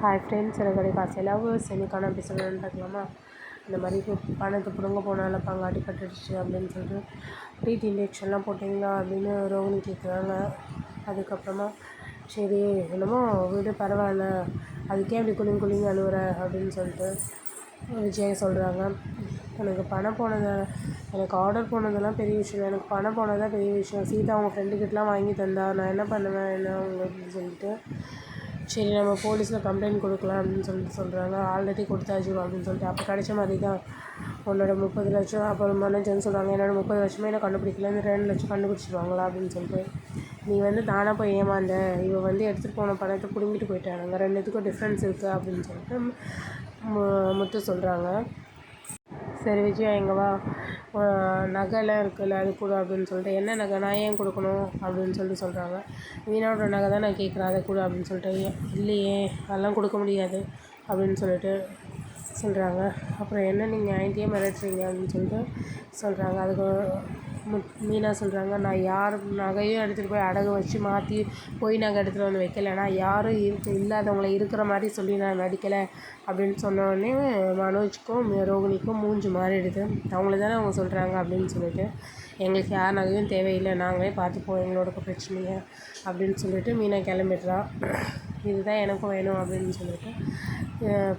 Hi friends எனக்கு காசு lovers இன்னைக்கான எபிசோடு பார்க்கலாமா? இந்த மாதிரி பணத்தை பிடுங்க போனால பங்காட்டி கட்டுடுச்சு அப்படின்னு சொல்லிட்டு ட்ரீட் இன்ஜெக்ஷன்லாம் போட்டிங்களா அப்படின்னு ரோகிணி கேட்குறாங்க அதுக்கப்புறமா சரி என்னமோ வீடு பரவாயில்ல. அதுக்கே அப்படி குளிங் குளிங்க அழுவுற அப்படின்னு சொல்லிட்டு விஜய் சொல்கிறாங்க எனக்கு பணம் போனது எனக்கு ஆர்டர் போனதெல்லாம் பெரிய விஷயம் எனக்கு பணம் போனது தான் பெரிய விஷயம். சீதா அவங்க ஃப்ரெண்டுக்கிட்டலாம் வாங்கி தந்தா. நான் என்ன பண்ணுவேன் என்ன அவங்க அப்படின்னு சொல்லிட்டு சரி நம்ம போலீஸில் கம்ப்ளைண்ட் கொடுக்கலாம் அப்படின்னு சொல்லிட்டு சொல்கிறாங்க ஆல்ரெடி கொடுத்தாச்சு அப்படின்னு சொல்லிட்டு. அப்போ கிடச்ச மாதிரி தான் உன்னோட முப்பது லட்சம். அப்புறம் மேனேஜர்னு சொல்கிறாங்க என்னோட முப்பது லட்சமே என்ன கண்டுபிடிக்கல. இந்த ரெண்டு லட்சம் கண்டுபிடிச்சிருவாங்களா? அப்படின்னு சொல்லிட்டு. நீ வந்து தானாக போய் ஏமாந்த. இவன் வந்து எடுத்துகிட்டு போன பணத்தை பிடுங்கிட்டு போயிட்டானுங்க. ரெண்டுத்துக்கும் டிஃப்ரென்ஸ் இருக்குது அப்படின்னு சொல்லிட்டு முத்து சொல்கிறாங்க சரி விஜயா எங்கே வா. நகைலாம் இருக்குல்ல அது கொடு அப்படின்னு சொல்லிட்டு என்ன நகை? நான் ஏன் கொடுக்கணும்? அப்படின்னு சொல்லிட்டு சொல்கிறாங்க வீணோட நகை தான் நான் கேட்குறேன் அதை கொடு அப்படின்னு சொல்லிட்டு இல்லையே அதெல்லாம் கொடுக்க முடியாது. அப்படின்னு சொல்லிட்டு சொல்கிறாங்க அப்புறம் என்ன நீங்கள் ஆயிட்டியே மிரட்டுறீங்க அப்படின்னு சொல்லிட்டு சொல்கிறாங்க அதுக்கு மீனா சொல்கிறாங்க நான் யார் நகையும் எடுத்துகிட்டு போய் அடகு வச்சு மாற்றி போய் நகை எடுத்துகிட்டு வந்து வைக்கல. நான் யாரும் இருக்க இல்லாதவங்கள இருக்கிற மாதிரி சொல்லி நான் நடிக்கலை அப்படின்னு சொன்னோடனே மனோஜ்க்கும் ரோகிணிக்கும் மூஞ்சி மாறிடுது. அவங்கள தானே அவங்க சொல்கிறாங்க அப்படின்னு சொல்லிட்டு எங்களுக்கு யார் நகையும் தேவையில்லை நாங்களே பார்த்துப்போம் எங்களோட பிரச்சனையை அப்படின்னு சொல்லிட்டு மீனா கிளம்பிடுறான் இதுதான் எனக்கும் வேணும் அப்படின்னு சொல்லிட்டு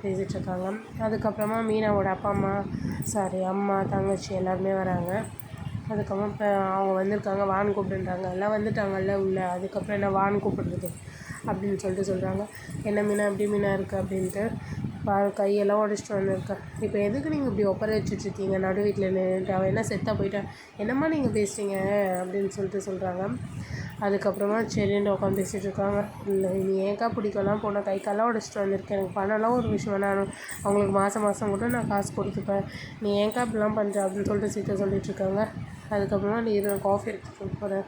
பேசிகிட்ருக்காங்க அதுக்கப்புறமா மீனாவோட அப்பா அம்மா சாரி அம்மா தங்கச்சி எல்லாருமே வராங்க. அதுக்கப்புறம் இப்போ அவங்க வந்திருக்காங்க வான்னு கூப்பிடுன்றாங்க. எல்லாம் வந்துட்டாங்கல்ல உள்ளே அதுக்கப்புறம் என்ன வான்னு கூப்பிடுறது அப்படின்னு சொல்லிட்டு சொல்கிறாங்க என்ன மீனா எப்படி மீனா இருக்குது அப்படின்ட்டு பாரு கையெல்லாம் உடச்சிட்டு வந்திருக்கேன் இப்போ எதுக்கு நீங்கள் இப்படி ஒப்பர வச்சுட்ருக்கீங்க நடு வீட்டில் நின்றுட்டு அவள் என்ன செத்தாக போயிட்டான் என்னம்மா நீங்கள் பேசுகிறீங்க அப்படின்னு சொல்லிட்டு சொல்கிறாங்க அதுக்கப்புறமா சரின்னு உட்காந்து பேசிகிட்டு இருக்காங்க. இல்லை நீ ஏன்க்கா பிடிக்கலாம் போனால் கை கால்லாம் உடச்சிட்டு வந்திருக்கேன். எனக்கு பணம்லாம் ஒரு விஷயம் நான் அவங்களுக்கு மாதம் மாதம் கூட நான் காசு கொடுத்துப்பேன். நீ ஏன்க்கா இப்படிலாம் பண்ணுற அப்படின்னு சொல்லிட்டு சீக்கிரம் சொல்லிகிட்டு இருக்காங்க. அதுக்கப்புறமா நீ இரு காஃபி எடுத்துகிட்டு போகிறேன்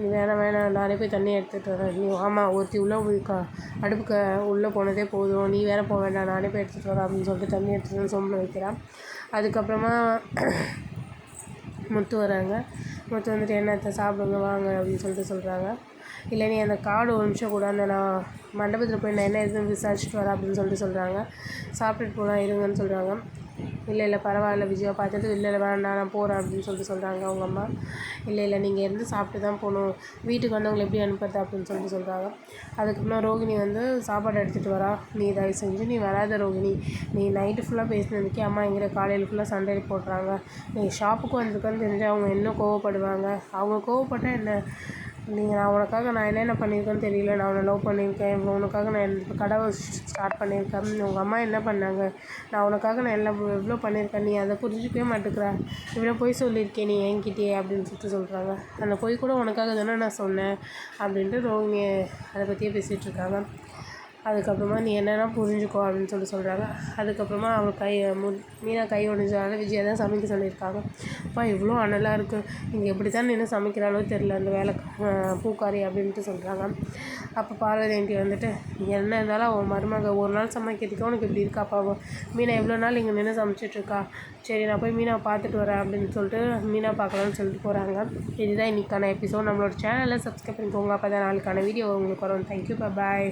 நீ வேணாம் வேணாம். நானே போய் தண்ணி எடுத்துகிட்டு வரேன். நீ ஆமாம் ஒருத்தி உள்ளே போய் அடுப்புக்கு உள்ளே போனதே போதும். நீ வேறு போக வேண்டாம். நானே போய் எடுத்துகிட்டு வரேன் அப்படின்னு சொல்லிட்டு தண்ணி எடுத்துகிட்டு வந்து சொம்பில் வைக்கிறான். அதுக்கப்புறமா முத்து வராங்க. முத்து வந்துட்டு என்னத்தை சாப்பிடுங்க வாங்க அப்படின்னு சொல்லிட்டு சொல்கிறாங்க இல்லை நீ அந்த கார்டு ஒரு நிமிஷம் கூட அந்த நான் மண்டபத்தில் போய் நான் என்ன எதுவும் விசாரிச்சுட்டு வரேன் அப்படின்னு சொல்லிட்டு சொல்கிறாங்க சாப்பிட்டுட்டு போகலாம் இருங்கன்னு சொல்கிறாங்க இல்லை இல்லை பரவாயில்ல விஜயா பார்த்துட்டு இல்லை இல்லை வேண்டாம் நான் போகிறேன் அப்படின்னு சொல்லிட்டு சொல்கிறாங்க அவங்க அம்மா. இல்லை இல்லை நீங்கள் இருந்து சாப்பிட்டு தான் போகணும். வீட்டுக்கு வந்தவங்களை எப்படி அனுப்புறது? அப்படின்னு சொல்லிட்டு சொல்கிறாங்க அதுக்கப்புறம் ரோகிணி வந்து சாப்பாடு எடுத்துகிட்டு வரா. நீ தயவு செஞ்சு நீ வராத ரோகிணி. நீ நைட்டு ஃபுல்லாக பேசினதுக்கே அம்மா எங்கிற காலையில் ஃபுல்லாக சண்டை போடுறாங்க நீ ஷாப்புக்கு வந்திருக்கன்னு தெரிஞ்சு அவங்க இன்னும் கோவப்படுவாங்க? அவங்க கோவப்பட்டால் என்ன? நீங்கள் நான் உனக்காக நான் என்னென்ன பண்ணியிருக்கேன்னு தெரியல. நான் உன்னை லவ் பண்ணியிருக்கேன். உனக்காக நான் இப்போ கடை ஸ்டார்ட் பண்ணியிருக்கேன். உங்கள் அம்மா என்ன பண்ணாங்க? நான் உனக்காக நான் எல்லாம் எவ்வளோ பண்ணியிருக்கேன். நீ அதை புரிஞ்சுக்கவே மாட்டேக்கிற இவ்வளோ பொய் சொல்லியிருக்கேன் நீ என்கிட்டயே அப்படின்னு சொல்லிட்டு சொல்கிறாங்க அந்த பொய் கூட உனக்காக தானே நான் சொன்னேன் அப்படின்ட்டு ரோகிணி அதை பற்றியே பேசிகிட்ருக்காங்க அதுக்கப்புறமா நீ என்னென்னா புரிஞ்சுக்கோ அப்படின்னு சொல்லி சொல்கிறாங்க அதுக்கப்புறமா அவள் கை மு மீனா கை ஒடிஞ்சதால விஜயா தான் சமைக்க சொல்லியிருக்காங்க. அப்பா இவ்வளோ அனலாக இருக்குது இங்கே எப்படி தான் நின்று சமைக்கிறாளோ தெரில அந்த வேலை பூக்காரி அப்படின்ட்டு சொல்கிறாங்க அப்போ பார்வதி ஆண்டி வந்துட்டு என்ன இருந்தாலும் அவன் மருமக ஒரு நாள் சமைக்கிறதுக்கு உனக்கு இப்படி இருக்காப்பா மீனா எவ்வளோ நாள் இங்கே நின்று சமைச்சிட்ருக்கா சரி நான் போய் மீனா பார்த்துட்டு வரேன் அப்படின்னு சொல்லிட்டு மீனா பார்க்கலாம்னு சொல்லிட்டு போகிறாங்க இதுதான் இன்றைக்கான எபிசோட் நம்மளோட சேனலில் சப்ஸ்கிரைப் பண்ணிக்கோங்க. அப்போ தான் நாளைக்கான வீடியோ உங்களுக்கு வரும். Thank you bye